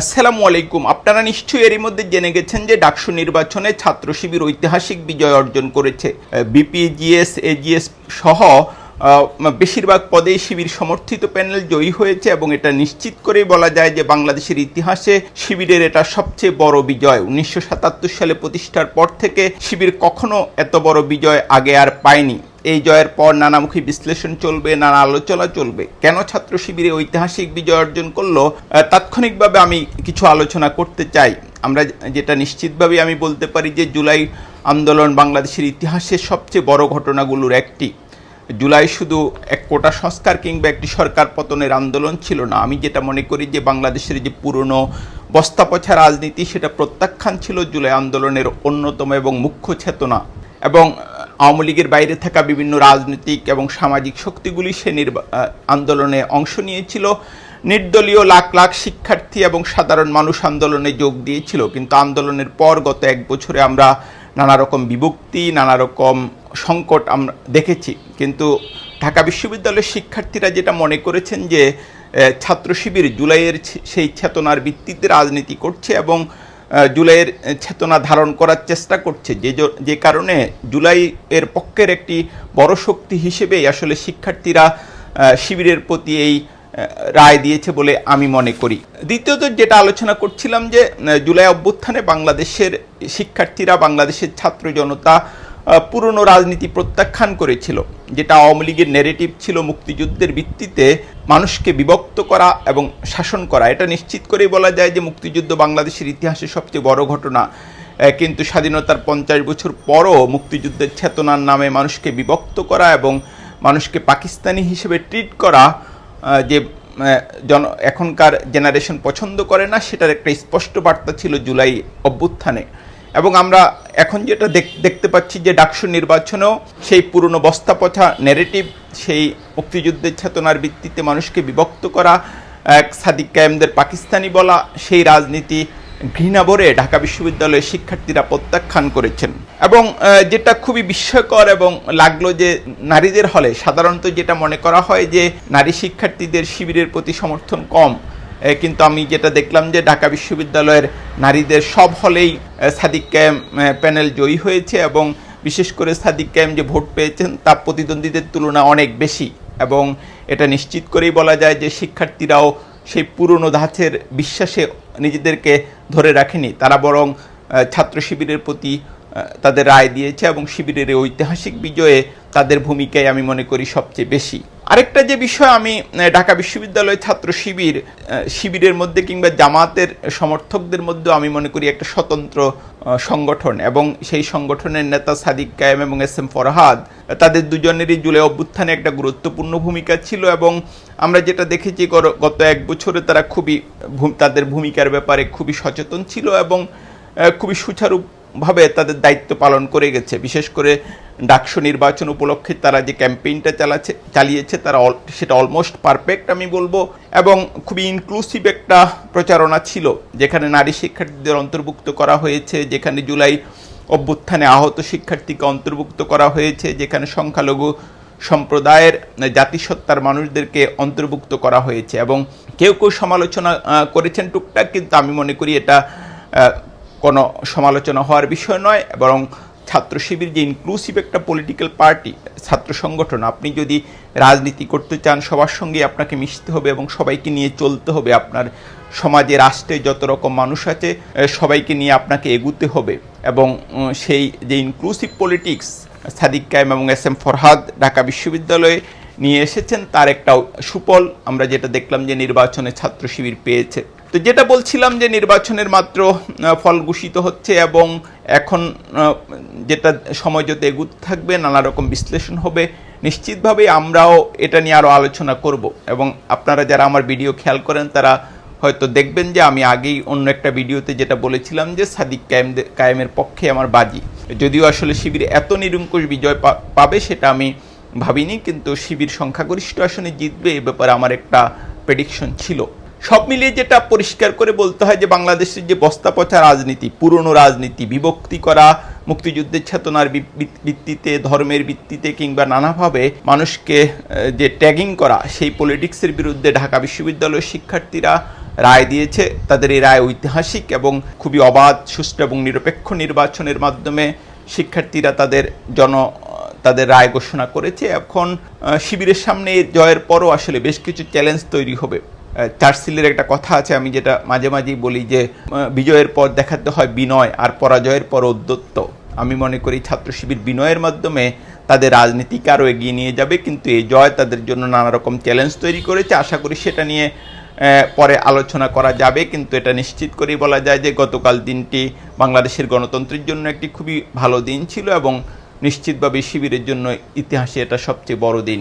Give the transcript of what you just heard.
আসসালামু আলাইকুম। আপনারা নিশ্চয়ই এরই মধ্যে জেনে গেছেন যে ডাকসু নির্বাচনে ছাত্র শিবির ঐতিহাসিক বিজয় অর্জন করেছে। বিপিজিএস, এজিএস সহ বেশিরভাগ পদেই শিবির সমর্থিত প্যানেল জয়ী হয়েছে এবং এটা নিশ্চিত করেই বলা যায় যে বাংলাদেশের ইতিহাসে শিবিরের এটা সবচেয়ে বড় বিজয়। উনিশশো সাতাত্তর সালে প্রতিষ্ঠার পর থেকে শিবির কখনো এত বড় বিজয় আগে আর পায়নি। এই জয়ের পর নানামুখী বিশ্লেষণ চলবে, নানা আলোচনা চলবে। কেন ছাত্র শিবিরে ঐতিহাসিক বিজয় অর্জন করল? তাৎক্ষণিকভাবে আমি কিছু আলোচনা করতে চাই। আমরা যেটা নিশ্চিতভাবে আমি বলতে পারি যে জুলাই আন্দোলন বাংলাদেশের ইতিহাসের সবচেয়ে বড় ঘটনাগুলোর একটি। জুলাই শুধু এক কোটা সংস্কার কিংবা একটি সরকার পতনের আন্দোলন ছিল না। আমি যেটা মনে করি যে বাংলাদেশের যে পুরনো বস্তাপছা রাজনীতি, সেটা প্রত্যাখ্যান ছিল জুলাই আন্দোলনের অন্যতম এবং মুখ্য চেতনা। এবং আওয়ামী লীগের বাইরে থাকা বিভিন্ন রাজনৈতিক এবং সামাজিক শক্তিগুলি সে আন্দোলনে অংশ নিয়েছিল। নির্দলীয় লাখ লাখ শিক্ষার্থী এবং সাধারণ মানুষ আন্দোলনে যোগ দিয়েছিল। কিন্তু আন্দোলনের পর গত এক বছরে আমরা নানা রকম বিভক্তি, নানা রকম সংকট আমরা দেখেছি। কিন্তু ঢাকা বিশ্ববিদ্যালয়ের শিক্ষার্থীরা যেটা মনে করেছেন যে ছাত্র শিবির জুলাইয়ের সেই চেতনার ভিত্তিতে রাজনীতি করছে এবং জুলাইয়ের চেতনা ধারণ করার চেষ্টা করছে। যে যে কারণে জুলাই এর পক্ষের একটি বড় শক্তি হিসেবে আসলে শিক্ষার্থীরা শিবিরের প্রতি এই রায় দিয়েছে বলে আমি মনে করি। দ্বিতীয়ত যেটা আলোচনা করছিলাম যে জুলাই অভ্যুত্থানে বাংলাদেশের শিক্ষার্থীরা, বাংলাদেশের ছাত্র জনতা পুরনো রাজনীতি প্রত্যাখ্যান করেছিল, যেটা আওয়ামী লীগের নেরেটিভ ছিল মুক্তিযুদ্ধের ভিত্তিতে মানুষকে বিভক্ত করা এবং শাসন করা। এটা নিশ্চিত করেই বলা যায় যে মুক্তিযুদ্ধ বাংলাদেশের ইতিহাসে সবচেয়ে বড় ঘটনা। কিন্তু স্বাধীনতার পঞ্চাশ বছর পরও মুক্তিযুদ্ধের চেতনার নামে মানুষকে বিভক্ত করা এবং মানুষকে পাকিস্তানি হিসেবে ট্রিট করা যে জন, এখনকার জেনারেশন পছন্দ করে না, সেটার একটা স্পষ্ট বার্তা ছিল জুলাই অভ্যুত্থানে। এবং আমরা এখন যেটা দেখ- দেখতে পাচ্ছি যে ডাকসু নির্বাচনেও সেই পুরনো বস্তাপচা নেরেটিভ সেই মুক্তিযুদ্ধের চেতনার ভিত্তিতে মানুষকে বিভক্ত করা, এক সাদিক কায়েমদের পাকিস্তানি বলা, সেই রাজনীতি ঘৃণা ভরে ঢাকা বিশ্ববিদ্যালয়ের শিক্ষার্থীরা প্রত্যাখ্যান করেছেন। এবং যেটা খুবই বিস্ময়কর এবং লাগল যে নারীদের হলে সাধারণত যেটা মনে করা হয় যে নারী শিক্ষার্থীদের শিবিরের প্রতি সমর্থন কম কিন্তু আমি যেটা দেখলাম যে ঢাকা বিশ্ববিদ্যালয়ের নারীদের সব হলেই সাদিক ক্যাম প্যানেল জয়ী হয়েছে এবং বিশেষ করে সাদিক ক্যাম যে ভোট পেয়েছেন তা প্রতিদ্বন্দ্বীদের তুলনায় অনেক বেশি। এবং এটা নিশ্চিত করেই বলা যায় যে শিক্ষার্থীরাও সেই পুরনো ধাঁচের বিশ্বাসে নিজেদেরকে ধরে রাখেনি। তারা বরং ছাত্র শিবিরের প্রতি তাদের রায় দিয়েছে এবং শিবিরের ঐতিহাসিক বিজয়ে তাদের ভূমিকায় আমি মনে করি সবচেয়ে বেশি। আরেকটা যে বিষয়, আমি ঢাকা বিশ্ববিদ্যালয় ছাত্র শিবির শিবিরের মধ্যে কিংবা জামাতের সমর্থকদের মধ্যে আমি মনে করি একটা স্বতন্ত্র সংগঠন এবং সেই সংগঠনের নেতা সাদিক কায়েম এবং এস এম ফরহাদ, তাদের দুজনেরই জুলাই অভ্যুত্থানে একটা গুরুত্বপূর্ণ ভূমিকা ছিল এবং আমরা যেটা দেখেছি গত এক বছরে তারা খুবই তাদের ভূমিকার ব্যাপারে খুবই সচেতন ছিল এবং খুবই খুবই সুচারুভাবে তাদের দায়িত্ব পালন করে গেছে। বিশেষ করে ডাকসু নির্বাচন উপলক্ষে তারা যে ক্যাম্পেইনটা চালাচ্ছে, চালিয়েছে, তারা সেটা অলমোস্ট পারফেক্ট আমি বলব। এবং খুবই ইনক্লুসিভ একটা প্রচারণা ছিল, যেখানে নারী শিক্ষার্থীদের অন্তর্ভুক্ত করা হয়েছে, যেখানে জুলাই অভ্যুত্থানে আহত শিক্ষার্থীকে অন্তর্ভুক্ত করা হয়েছে, যেখানে সংখ্যালঘু সম্প্রদায়ের জাতিসত্তার মানুষদেরকে অন্তর্ভুক্ত করা হয়েছে। এবং কেউ কেউ সমালোচনা করেছেন টুকটাক, কিন্তু আমি মনে করি এটা কোনো সমালোচনা হওয়ার বিষয় নয়, বরং ছাত্র শিবির যে ইনক্লুসিভ একটা পলিটিক্যাল পার্টি ছাত্র সংগঠন, আপনি যদি রাজনীতি করতে চান, সবার সঙ্গে আপনাকে মিশতে হবে এবং সবাইকে নিয়ে চলতে হবে। আপনার সমাজে, রাষ্ট্রে যত রকম মানুষ আছে সবাইকে নিয়ে আপনাকে এগুতে হবে এবং সেই যে ইনক্লুসিভ পলিটিক্স সাদিক কায়েম এবং এস এম ফরহাদ ঢাকা বিশ্ববিদ্যালয়ে নিয়ে এসেছেন, তার একটা সুফল আমরা যেটা দেখলাম যে নির্বাচনে ছাত্র শিবির পেয়েছে। তো যেটা বলছিলাম যে নির্বাচনের মাত্র ফল ঘোষিত হচ্ছে এবং এখন যেটা সময় যত এগুতে থাকবে, নানা রকম বিশ্লেষণ হবে, নিশ্চিতভাবেই আমরাও এটা নিয়ে আরও আলোচনা করব। এবং আপনারা যারা আমার ভিডিও খেয়াল করেন, তারা হয়তো দেখবেন যে আমি আগেই অন্য একটা ভিডিওতে যেটা বলেছিলাম যে সাদিক কায়েম কায়েমের পক্ষে আমার বাজি। যদিও আসলে শিবির এত নিরঙ্কুশ বিজয় পাবে সেটা আমি ভাবিনি, কিন্তু শিবির সংখ্যাগরিষ্ঠ আসনে জিতবে এ ব্যাপারে আমার একটা প্রেডিকশন ছিল। সব মিলিয়ে যেটা পরিষ্কার করে বলতে হয় যে বাংলাদেশের যে বস্তাপচা রাজনীতি, পুরনো রাজনীতি, বিভক্তি করা, মুক্তিযুদ্ধের চেতনার ভিত্তিতে, ধর্মের ভিত্তিতে কিংবা নানাভাবে মানুষকে যে ট্যাগিং করা, সেই পলিটিক্সের বিরুদ্ধে ঢাকা বিশ্ববিদ্যালয়ের শিক্ষার্থীরা রায় দিয়েছে। তাদের এই রায় ঐতিহাসিক এবং খুবই অবাধ, সুষ্ঠু এবং নিরপেক্ষ নির্বাচনের মাধ্যমে শিক্ষার্থীরা তাদের জন তাদের রায় ঘোষণা করেছে। এখন শিবিরের সামনে জয়ের পরও আসলে বেশ কিছু চ্যালেঞ্জ তৈরি হবে। চার্চিলের একটা কথা আছে, আমি যেটা মাঝে মাঝেই বলি যে বিজয়ের পর দেখাতে হয় বিনয় আর পরাজয়ের পর উদ্যত্ত আমি মনে করি ছাত্র শিবির বিনয়ের মাধ্যমে তাদের রাজনীতিকে আরও এগিয়ে নিয়ে যাবে, কিন্তু এই জয় তাদের জন্য নানা রকম চ্যালেঞ্জ তৈরি করেছে। আশা করি সেটা নিয়ে পরে আলোচনা করা যাবে, কিন্তু এটা নিশ্চিত করেই বলা যায় যে, গতকাল দিনটি বাংলাদেশের গণতন্ত্রের জন্য একটি খুবই ভালো দিন ছিল এবং নিশ্চিতভাবে শিবিরের জন্য ইতিহাসে এটা সবচেয়ে বড় দিন।